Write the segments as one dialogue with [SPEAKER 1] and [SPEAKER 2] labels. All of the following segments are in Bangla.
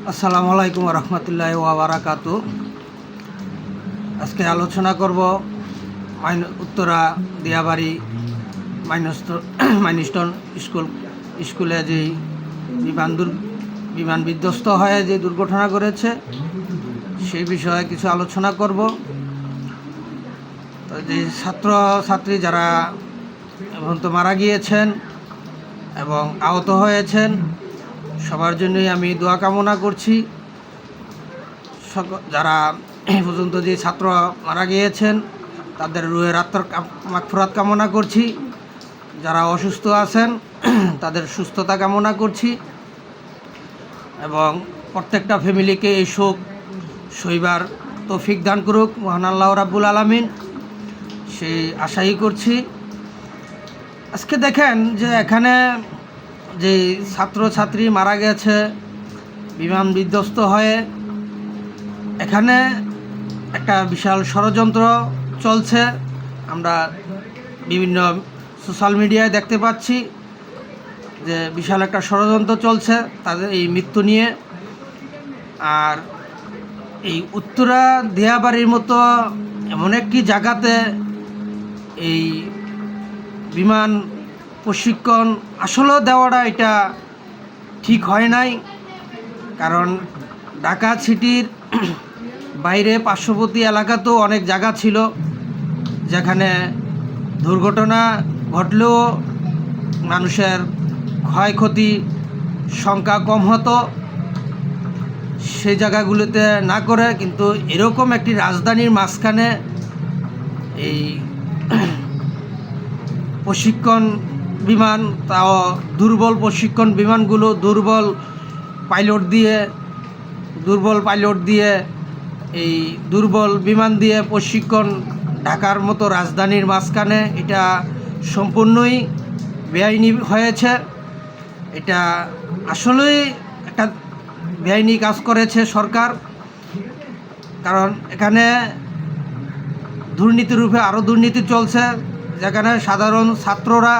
[SPEAKER 1] আসসালামু আলাইকুম রহমতুল্লাহ ওয়াবারাকাত আজকে আলোচনা করব মাইন উত্তরা দিয়াবাড়ি মাইনস্ট মাইনিস্টন স্কুল স্কুলে যে বিমান দুর বিমান বিধ্বস্ত হয়ে যে দুর্ঘটনা করেছে সেই বিষয়ে কিছু আলোচনা করব। যে ছাত্র, ছাত্রী যারা এখন তো মারা গিয়েছেন এবং আহত হয়েছেন সবার জন্যই আমি দোয়া কামনা করছি। যারা এই পর্যন্ত যে ছাত্র মারা গিয়েছেন, তাদের রুহের আত্মার মাগফরাত কামনা করছি। যারা অসুস্থ আছেন, তাদের সুস্থতা কামনা করছি। এবং প্রত্যেকটা ফ্যামিলিকে এই শোক সইবার তৌফিক দান করুক, মহান আল্লাহ রাব্বুল আলমিন। সেই আশাই করছি। আজকে দেখেন যে এখানে যে ছাত্রছাত্রী মারা গেছে, বিমান বিধ্বস্ত হয়ে, এখানে একটা বিশাল ষড়যন্ত্র চলছে। আমরা বিভিন্ন সোশ্যাল মিডিয়ায় দেখতে পাচ্ছি যে বিশাল একটা ষড়যন্ত্র চলছে তাদের এই মৃত্যু নিয়ে। আর এই উত্তরা দিয়াবাড়ির মতো এমন একটি জায়গাতে এই বিমান প্রশিক্ষণ আসলেও দেওয়াটা এটা ঠিক হয় নাই, কারণ ঢাকা সিটির বাইরে পার্শ্ববর্তী এলাকাতেও অনেক জায়গা ছিল যেখানে দুর্ঘটনা ঘটলেও মানুষের ক্ষয়ক্ষতি সংখ্যা কম হতো। সেই জায়গাগুলোতে না করে কিন্তু এরকম একটি রাজধানীর মাঝখানে এই প্রশিক্ষণ বিমান, তাও দুর্বল প্রশিক্ষণ বিমানগুলো দুর্বল পাইলট দিয়ে, দুর্বল পাইলট দিয়ে, এই দুর্বল বিমান দিয়ে প্রশিক্ষণ ঢাকার মতো রাজধানীর মাঝখানে এটা সম্পূর্ণই বেআইনি হয়েছে। এটা আসলেই একটা বেআইনি কাজ করেছে সরকার, কারণ এখানে দুর্নীতির রূপে আরও দুর্নীতি চলছে, যেখানে সাধারণ ছাত্ররা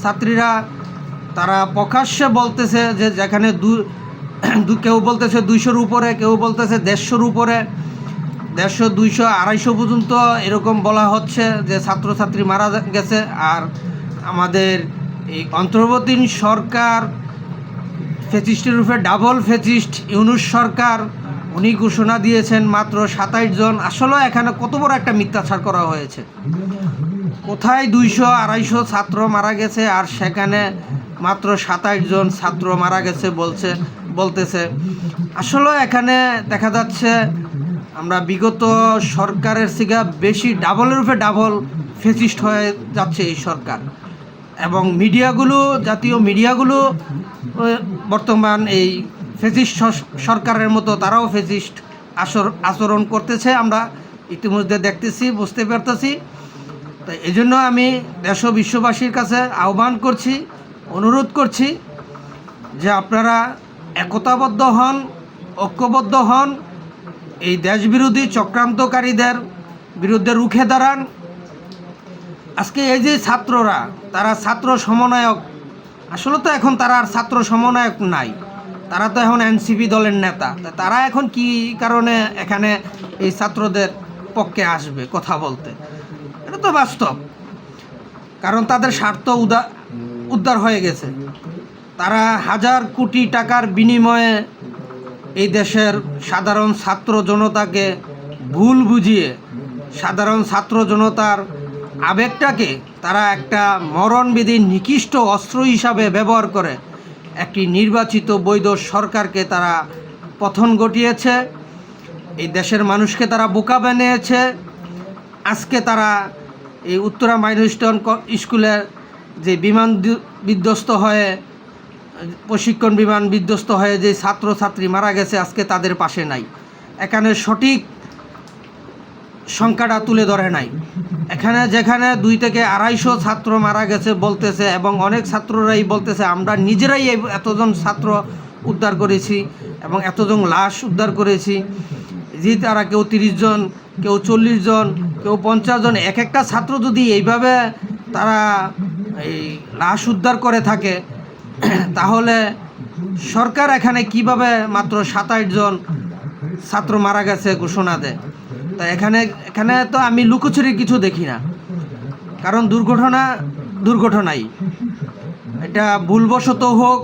[SPEAKER 1] ছাত্রীরা, তারা প্রকাশ্যে বলতেছে যে যেখানে দু কেউ বলতেছে দুইশোর উপরে, কেউ বলতেছে দেড়শোর উপরে, দেড়শো, দুইশো, আড়াইশো পর্যন্ত এরকম বলা হচ্ছে যে ছাত্রছাত্রী মারা গেছে। আর আমাদের এই অন্তর্বর্তী সরকার ফেচিস্টের রূপে ডাবল ফেচিস্ট ইউনুস সরকার, উনি ঘোষণা দিয়েছেন মাত্র সাতাইশ জন। আসলে এখানে কত বড় একটা মিথ্যাচার করা হয়েছে। কোথায় দুইশো, আড়াইশো ছাত্র মারা গেছে আর সেখানে মাত্র সাতাইশ জন ছাত্র মারা গেছে বলছে, বলতেছে। আসলে এখানে দেখা যাচ্ছে আমরা বিগত সরকারের থেকে বেশি ডাবলের উপরে ডাবল ফেসিস্ট হয়ে যাচ্ছে এই সরকার। এবং মিডিয়াগুলো, জাতীয় মিডিয়াগুলো বর্তমান এই ফেসিস্ট সরকারের মতো তারাও ফেসিস্ট আচরণ করতেছে। আমরা ইতিমধ্যে দেখতেছি, বুঝতে পারতেছি। তো এই জন্য আমি দেশ বিশ্ববাসীর কাছে আহ্বান করছি, অনুরোধ করছি যে আপনারা একতাবদ্ধ হন, ঐক্যবদ্ধ হন, এই দেশবিরোধী চক্রান্তকারীদের বিরুদ্ধে রুখে দাঁড়ান। আজকে এই যে ছাত্ররা, তারা ছাত্র সমন্বয়ক, আসলে তো এখন তারা আর ছাত্র সমন্বয়ক নাই, তারা তো এখন এনসিপি দলের নেতা তারা এখন কি কারণে এখানে এই ছাত্রদের পক্ষে আসবে কথা বলতে? তো বাস্তব। কারণ তাদের স্বার্থ উদা, উদ্ধার হয়ে গেছে। তারা হাজার কোটি টাকার বিনিময়ে এই দেশের সাধারণ ছাত্র জনতাকে ভুল বুঝিয়ে, সাধারণ ছাত্র জনতার আবেগটাকে তারা একটা মরণবিধি নিকৃষ্ট অস্ত্র হিসাবে ব্যবহার করে একটি নির্বাচিত বৈধ সরকারকে তারা পথন ঘটিয়েছে। এই দেশের মানুষকে তারা বোকা বানিয়েছে। আজকে তারা এই উত্তরা মাইলস্টোন ক- স্কুলের যে বিমান বিধ্বস্ত হয়ে, প্রশিক্ষণ বিমান বিধ্বস্ত হয়ে যে ছাত্রছাত্রী মারা গেছে, আজকে তাদের পাশে নাই। এখানে সঠিক সংখ্যাটা তুলে ধরে নাই। এখানে যেখানে দুই থেকে আড়াইশো ছাত্র মারা গেছে বলতেছে এবং অনেক ছাত্ররাই বলতেছে, আমরা নিজেরাই এতজন ছাত্র উদ্ধার করেছি এবং এতজন লাশ উদ্ধার করেছি। যে তারা কেউ তিরিশ জন, কেউ চল্লিশ জন, কেউ পঞ্চাশ জন, এক একটা ছাত্র যদি এইভাবে তারা এই লাশ উদ্ধার করে থাকে, তাহলে সরকার এখানে কীভাবে মাত্র সাতাশ জন ছাত্র মারা গেছে ঘোষণা দেয়? তা এখানে এখানে তো আমি লুকোচুরি কিছু দেখি না। কারণ দুর্ঘটনা, দুর্ঘটনাই। এটা ভুলবশত হোক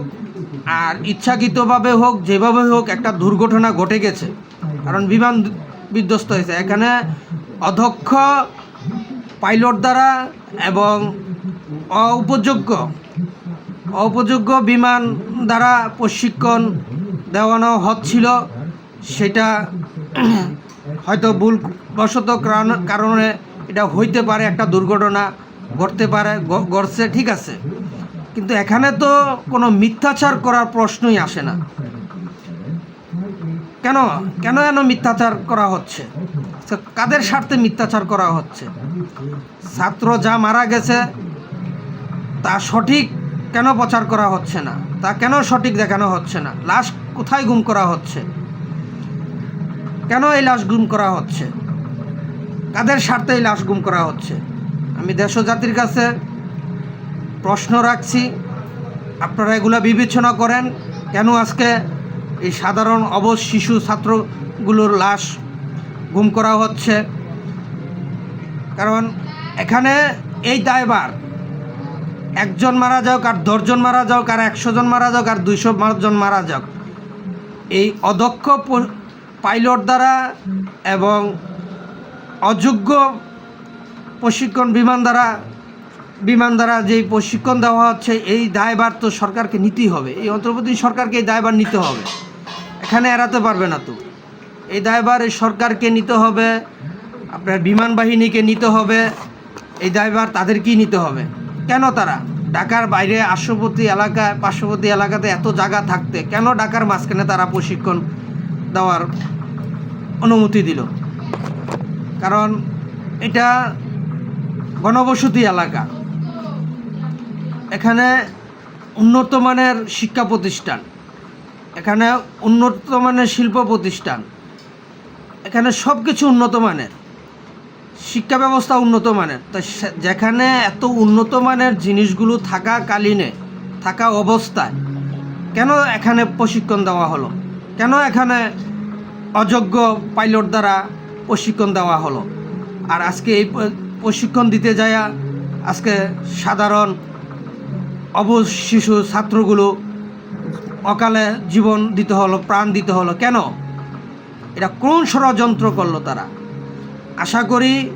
[SPEAKER 1] আর ইচ্ছাকৃতভাবে হোক, যেভাবে হোক একটা দুর্ঘটনা ঘটে গেছে। কারণ বিমান বিধ্বস্ত হয়েছে। এখানে অধ্যক্ষ, পাইলট দ্বারা এবং অউপযোগ্য অপযোগ্য বিমান দ্বারা প্রশিক্ষণ দেওয়ানো হচ্ছিল। সেটা হয়তো ভুলবশত কারণ- কারণে এটা হইতে পারে, একটা দুর্ঘটনা ঘটতে পারে ঘটছে, ঠিক আছে। কিন্তু এখানে তো কোনো মিথ্যাচার করার প্রশ্নই আসে না। কেন? কেন যেন মিথ্যাচার করা হচ্ছে? কাদের স্বার্থে মিথ্যাচার করা হচ্ছে? ছাত্র যা মারা গেছে, তা সঠিক কেন প্রচার করা হচ্ছে না? তা কেন সঠিক দেখানো হচ্ছে না? লাশ কোথায় গুম করা হচ্ছে? কেন এই লাশ গুম করা হচ্ছে? কাদের স্বার্থে এই লাশ গুম করা হচ্ছে? আমি দেশ জাতির কাছে প্রশ্ন রাখছি। আপনারা এগুলো বিবেচনা করেন। কেন আজকে এই সাধারণ অবশ শিশু ছাত্রগুলোর লাশ গুম করা হচ্ছে। কারণ এখানে এই দায়বার একজন মারা যাক আর দশজন মারা যাক আর একশো জন মারা যাক আর দুইশো জন মারা যাক, এই অদক্ষ পাইলট দ্বারা এবং অযোগ্য প্রশিক্ষণ বিমান দ্বারা বিমান দ্বারা যেই প্রশিক্ষণ দেওয়া হচ্ছে, এই দায়ভার তো সরকারকে নিতেই হবে। এই অন্তর্বর্তী সরকারকে এই দায়ভার নিতে হবে। এখানে এড়াতে পারবে না তো। এই দায়ভার এই সরকারকে নিতে হবে, আপনার বিমান বাহিনীকে নিতে হবে, এই দায়ভার তাদেরকেই নিতে হবে। কেন তারা? ঢাকার বাইরে আশ্বপতি এলাকায়, পার্শ্ববর্তী এলাকাতে এত জায়গা থাকতে কেন ঢাকার মাঝখানে তারা প্রশিক্ষণ দেওয়ার অনুমতি দিল? কারণ এটা গণবসতি এলাকা। এখানে উন্নত মানের শিক্ষা প্রতিষ্ঠান। এখানে উন্নত মানের শিল্প প্রতিষ্ঠান। এখানে সব কিছু উন্নত মানের। শিক্ষা ব্যবস্থা উন্নত মানের। তো যেখানে এত উন্নত মানের জিনিসগুলো থাকাকালীনে, থাকা অবস্থায়, কেন এখানে প্রশিক্ষণ দেওয়া হলো? কেন এখানে অযোগ্য পাইলট দ্বারা প্রশিক্ষণ দেওয়া হলো? আর আজকে এই প্রশিক্ষণ দিতে যায় আজকে সাধারণ অবশ শিশু ছাত্রগুলো অকালে জীবন দিতে হলো, প্রাণ দিতে হলো। কেন? এটা কোন ষড়যন্ত্র করল তারা? আশা করি,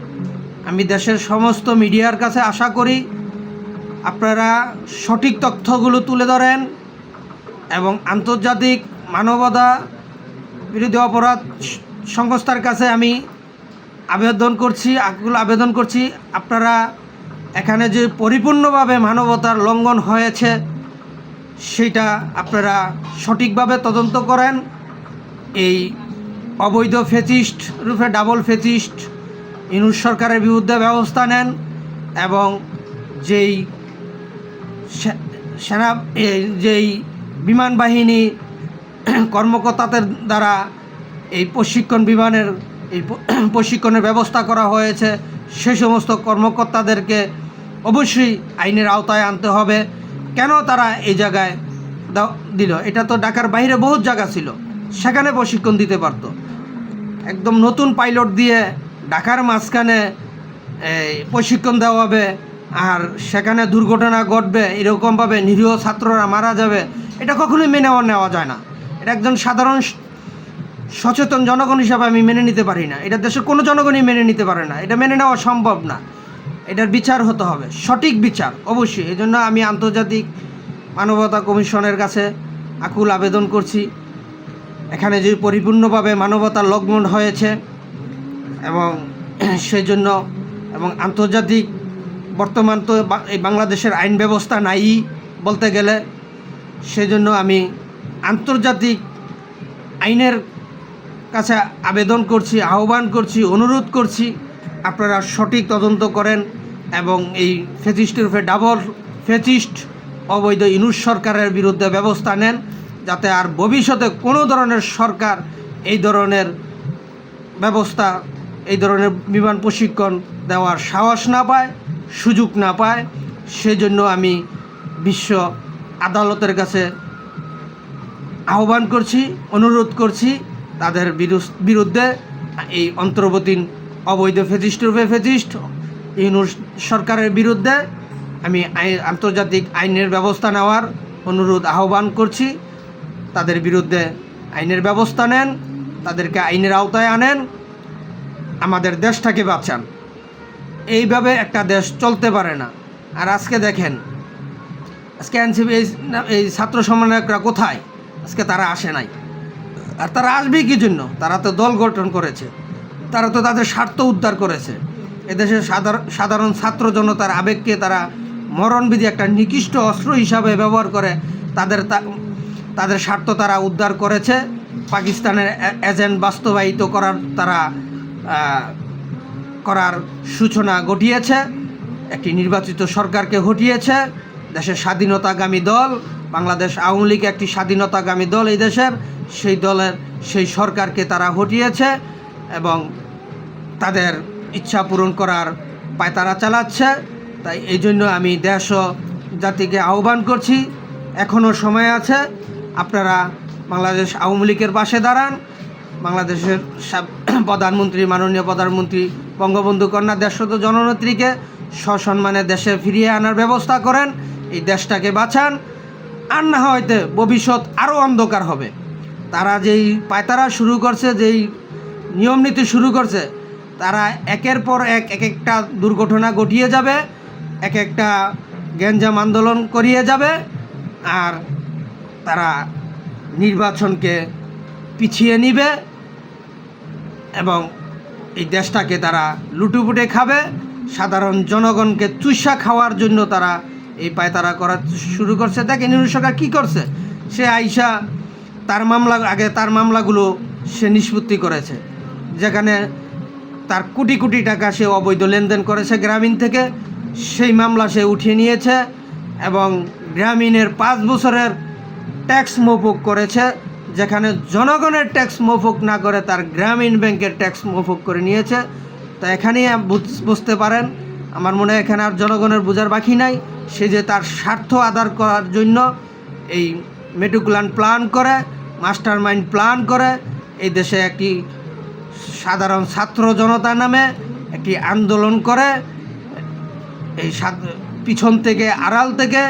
[SPEAKER 1] আমি দেশের সমস্ত মিডিয়ার কাছে আশা করি, আপনারা সঠিক তথ্যগুলো তুলে ধরেন এবং আন্তর্জাতিক মানবতা বিরোধী অপরাধ সংস্থার কাছে আমি আবেদন করছি, আকুল আবেদন করছি, আপনারা এখানে যে পরিপূর্ণভাবে মানবতার লঙ্ঘন হয়েছে সেটা আপনারা সঠিকভাবে তদন্ত করেন। এই অবৈধ ফেচিস্ট রূপে ডাবল ফেচিস্ট ইনুস সরকারের বিরুদ্ধে ব্যবস্থা নেন এবং যেই সেনা যেই বিমান বাহিনী কর্মকর্তাদের দ্বারা এই প্রশিক্ষণ বিমানের, এই প্রশিক্ষণের ব্যবস্থা করা হয়েছে, সে সমস্ত কর্মকর্তাদেরকে অবশ্যই আইনের আওতায় আনতে হবে। কেন তারা এই জায়গায় দিল? এটা তো ঢাকার বাইরে বহুত জায়গা ছিল। সেখানে প্রশিক্ষণ দিতে পারতো। একদম নতুন পাইলট দিয়ে ঢাকার মাঝখানে প্রশিক্ষণ দেওয়া হবে, আর সেখানে দুর্ঘটনা ঘটবে এরকমভাবে নিরীহ ছাত্ররা মারা যাবে, এটা কখনোই মেনে নেওয়া যায় না। এটা একজন সাধারণ সচেতন জনগণ হিসাবে আমি মেনে নিতে পারি না। এটা দেশের কোনো জনগণই মেনে নিতে পারে না। এটা মেনে নেওয়া সম্ভব না। এটার বিচার হতে হবে, সঠিক বিচার, অবশ্যই। এই জন্য আমি আন্তর্জাতিক মানবতা কমিশনের কাছে আকুল আবেদন করছি। এখানে যে পরিপূর্ণভাবে মানবতার লঙ্ঘন হয়েছে এবং সেই জন্য এবং আন্তর্জাতিক বর্তমান তো এই বাংলাদেশের আইন ব্যবস্থা নাই বলতে গেলে, সেজন্য আমি আন্তর্জাতিক আইনের কাছে আবেদন করছি, আহ্বান করছি, অনুরোধ করছি। আপনারা সঠিক তদন্ত করেন এবং এই ফেচিস্টের উপরে ডাবল ফেচিস্ট অবৈধ ইনুস সরকারের বিরুদ্ধে ব্যবস্থা নেন যাতে আর ভবিষ্যতে কোনো ধরনের সরকার এই ধরনের ব্যবস্থা, এই ধরনের বিমান প্রশিক্ষণ দেওয়ার সাহস না পায়, সুযোগ না পায়। সেজন্য আমি বিশ্ব আদালতের কাছে আহ্বান করছি, অনুরোধ করছি তাদের বিরুদ্ধে এই অন্তর্বর্তী অবৈধ ফেজিস্ট রূপে ফেজিস্ট, ইউনুস সরকারের বিরুদ্ধে আমি আন্তর্জাতিক আইনের ব্যবস্থা নেওয়ার অনুরোধ আহ্বান করছি। তাদের বিরুদ্ধে আইনের ব্যবস্থা নেন, তাদেরকে আইনের আওতায় আনেন, আমাদের দেশটাকে বাঁচান। এইভাবে একটা দেশ চলতে পারে না। আর আজকে দেখেন, আজকে এনসিপি, এই এই ছাত্র সমন্বয়করা কোথায়? আজকে তারা আসে নাই। আর তারা আসবে কি জন্য? তারা তো দল গঠন করেছে। তারা তো তাদের স্বার্থ উদ্ধার করেছে। এদেশের সাধারণ সাধারণ ছাত্র জনতার আবেগকে তারা মরণবিধি একটা নিকৃষ্ট অস্ত্র হিসাবে ব্যবহার করে তাদের তাদের স্বার্থ তারা উদ্ধার করেছে। পাকিস্তানের এজেন্ট বাস্তবায়িত করার তারা করার সূচনা ঘটিয়েছে। একটি নির্বাচিত সরকারকে ঘটিয়েছে দেশের স্বাধীনতাগামী দল, বাংলাদেশ আওয়ামী লীগ একটি স্বাধীনতাগামী দল এই দেশের, সেই দলের, সেই সরকারকে তারা ঘটিয়েছে এবং তাদের ইচ্ছা পূরণ করার পায়তারা চালাচ্ছে। তাই এই জন্য আমি দেশ জাতিকে আহ্বান করছি এখনও সময় আছে, আপনারা বাংলাদেশ আওয়ামী লীগের পাশে দাঁড়ান। বাংলাদেশের প্রধানমন্ত্রী, মাননীয় প্রধানমন্ত্রী, বঙ্গবন্ধু কন্যা দেশরত জননেত্রীকে সসম্মানে দেশে ফিরিয়ে আনার ব্যবস্থা করেন, এই দেশটাকে বাঁচান। আর না হয়তো ভবিষ্যৎ আরও অন্ধকার হবে। তারা যেই পায়তারা শুরু করছে, যেই নিয়ম নীতি শুরু করছে তারা একের পর এক এক একটা দুর্ঘটনা ঘটিয়ে যাবে, এক একটা গ্যাঞ্জাম আন্দোলন করিয়ে যাবে আর তারা নির্বাচনকে পিছিয়ে নিবে এবং এই দেশটাকে তারা লুটুপুটে খাবে। সাধারণ জনগণকে চুষা খাওয়ার জন্য তারা এই পায়তারা করা শুরু করছে। দেখেন ইউনুস সরকার কী করছে? সে আইসা তার মামলা, আগে তার মামলাগুলো সে নিষ্পত্তি করেছে। যেখানে তার কোটি কোটি টাকা সে অবৈধ লেনদেন করেছে গ্রামীণ থেকে। সেই মামলা সে উঠিয়ে নিয়েছে এবং গ্রামীণের পাঁচ বছরের ট্যাক্স মৌকুব করেছে, যেখানে জনগণের ট্যাক্স মৌকুব না করে তার গ্রামীণ ব্যাংকের ট্যাক্স মৌকুব করে নিয়েছে। তো এখানেই বুঝ- বুঝতে পারেন, আমার মনে হয় এখানে আর জনগণের বোঝার বাকি নাই। সে যে তার স্বার্থ আদার করার জন্য এই মেটুকুলান প্ল্যান করে মাস্টার মাইন্ড প্ল্যান করে, এই দেশে একটি সাধারণ ছাত্র জনতা নামে একটি আন্দোলন করে। এই পিছন থেকে আড়াল থেকে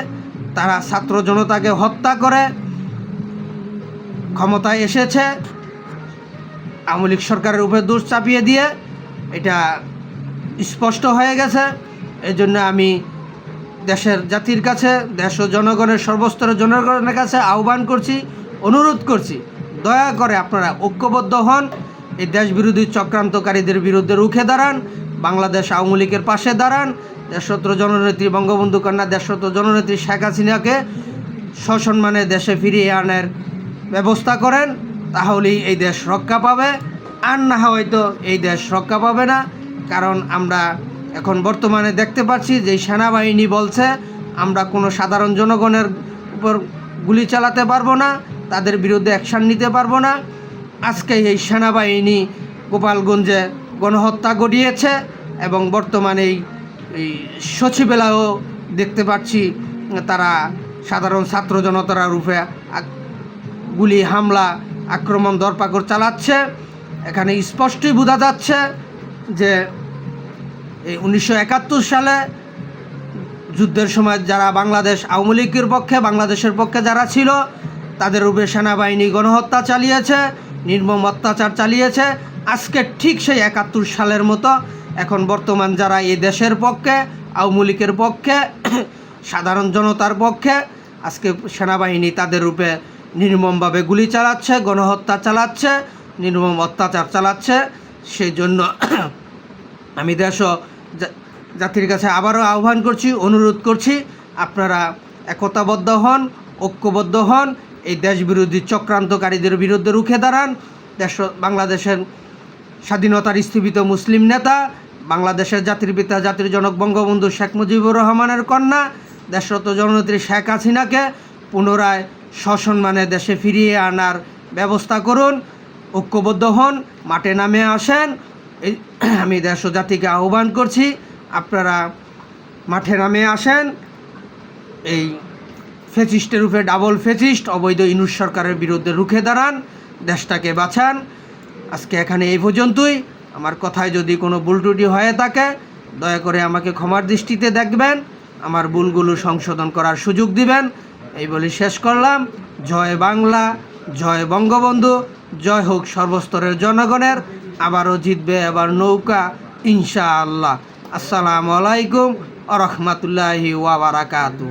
[SPEAKER 1] তারা ছাত্র জনতাকে হত্যা করে। ক্ষমতায় এসেছে। আওয়ামী লীগ সরকারের উপরে দোষ চাপিয়ে দিয়ে এটা স্পষ্ট হয়ে গেছে। এই জন্য আমি দেশের জাতির কাছে, দেশ ও জনগণের সর্বস্তরের জনগণের কাছে আহ্বান করছি, অনুরোধ করছি, দয়া করে আপনারা ঐক্যবদ্ধ হন। এই দেশ বিরোধী চক্রান্তকারীদের বিরুদ্ধে রুখে দাঁড়ান, বাংলাদেশ আওয়ামী লীগের পাশে দাঁড়ান, দেশত্র জননেত্রী বঙ্গবন্ধু কন্যা, দেশত্র জননেত্রী শেখ হাসিনাকে সসম্মানে দেশে ফিরিয়ে আনার ব্যবস্থা করেন, তাহলেই এই দেশ রক্ষা পাবে। আর না হয়তো এই দেশ রক্ষা পাবে না, কারণ আমরা এখন বর্তমানে দেখতে পাচ্ছি যে সেনাবাহিনী বলছে, আমরা কোনো সাধারণ জনগণের উপর গুলি চালাতে পারব না, তাদের বিরুদ্ধে অ্যাকশান নিতে পারব না। আজকে এই সেনাবাহিনী গোপালগঞ্জে গণহত্যা ঘটিয়েছে এবং বর্তমানে এই সচিবেলাও দেখতে পাচ্ছি তারা সাধারণ ছাত্র জনতারা রূপে গুলি, হামলা, আক্রমণ, দরপাকড় চালাচ্ছে। এখানে স্পষ্টই বোঝা যাচ্ছে যে এই উনিশশো একাত্তর সালে যুদ্ধের সময় যারা বাংলাদেশ আওয়ামী লীগের পক্ষে, বাংলাদেশের পক্ষে যারা ছিল, তাদের উপরে সেনাবাহিনী গণহত্যা চালিয়েছে। নির্মম অত্যাচার চালিয়েছে। আজকে ঠিক সেই একাত্তর সালের মতো। এখন বর্তমান যারা এই দেশের পক্ষে, আওয়ামী লীগের পক্ষে, সাধারণ জনতার পক্ষে, আজকে সেনাবাহিনী তাদের রূপে নির্মমভাবে গুলি চালাচ্ছে, গণহত্যা চালাচ্ছে, নির্মম অত্যাচার চালাচ্ছে। সেই জন্য আমি দেশ জাতির কাছে আবারও আহ্বান করছি, অনুরোধ করছি, আপনারা একতাবদ্ধ হন, ঐক্যবদ্ধ হন এই দেশ বিরোধী চক্রান্তকারীদের বিরুদ্ধে রুখে দাঁড়ান। দেশ, বাংলাদেশের স্বাধীনতার স্থীপিত মুসলিম নেতা, বাংলাদেশের জাতির পিতা, জাতির জনক বঙ্গবন্ধু শেখ মুজিবুর রহমানের কন্যা, দেশরত জননেত্রী শেখ হাসিনাকে পুনরায় সসম্মানে দেশে ফিরিয়ে আনার ব্যবস্থা করুন, ঐক্যবদ্ধ হন, মাঠে নামে আসেন। এই আমি দেশ জাতিকে আহ্বান করছি, আপনারা মাঠে নামে আসেন। এই ফেসিস্টের উপরে ডাবল ফেসিস্ট, অবৈধ ইনুস সরকারের বিরুদ্ধে রুখে দাঁড়ান, দেশটাকে বাঁচান। আজকে এখানে এই পর্যন্তই। আমার কথায় যদি কোনো ভুল ত্রুটি হয়ে থাকে, দয়া করে আমাকে ক্ষমার দৃষ্টিতে দেখবেন, আমার ভুলগুলো সংশোধন করার সুযোগ দিবেন। এই বলে শেষ করলাম। জয় বাংলা, জয় বঙ্গবন্ধু, জয় হোক সর্বস্তরের জনগণের, আবারও জিতবে এবার নৌকা, ইনশাআল্লাহ। আসসালামু আলাইকুম আ রহমতুল্লাহি ওয়াবারাকাতু